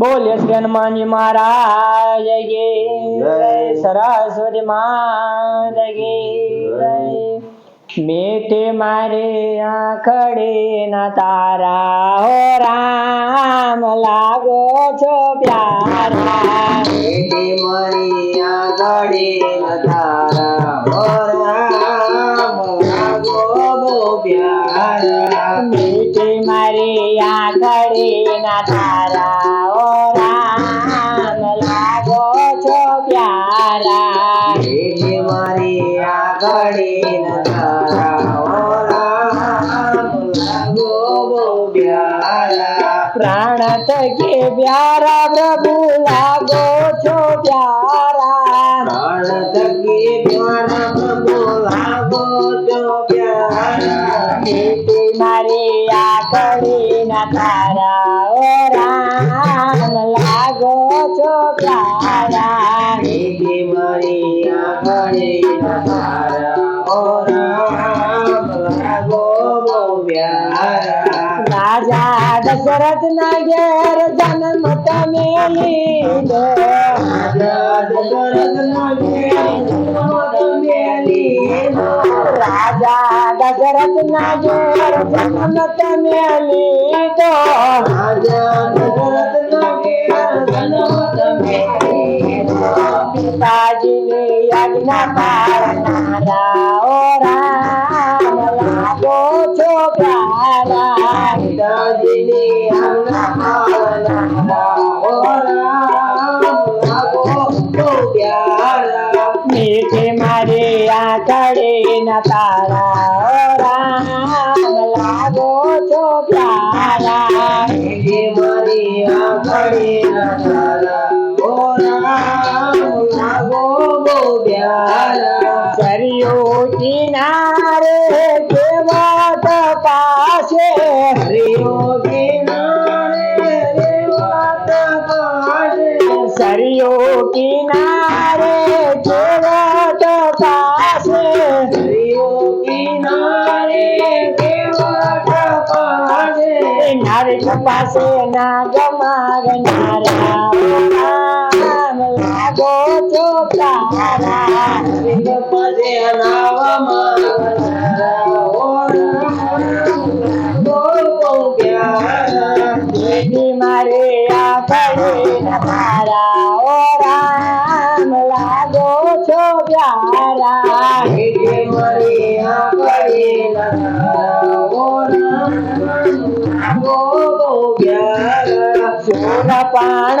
બોલે શ્રી હનુમાનજી મહારાજ જય. સરસ્વતી માતા કી જય. મારે આંખડી ના તારા હો રામ લાગો છો પ્યારા. બેટી મારી ના તારા હો રામ લાગો બો પ્યારા. મીઠી મારી આંખડી ના તારા પ્રાણ તકે પ્યારા પ્રભુ લાગો છો પ્યારા. પ્રાણ થકી પ્યારા પ્રભુ લાગો છો પ્યારા. મીઠી આ કરી ના તારા ઓ રામ લાગો છો પ્યારા. મારી આ કરી ના તારા ઓ રામ दशरथ नगर जनमत मेली दशरथ नगर राजा दशरथ नगर जनमत मेली दशरथ नगर जनमत मेली पिताजी ने यज्ञ મારી આંખડી ના તારા ઓ રામ લાગો છો પ્યારા. સરિયો કિનારે કેવા સરિયો કિનારે કેવા પાસે. નારી તપાસે ના ગમાર નારા લાગો છો પ્યારા બેટી છો પ્યારા સોન પાણ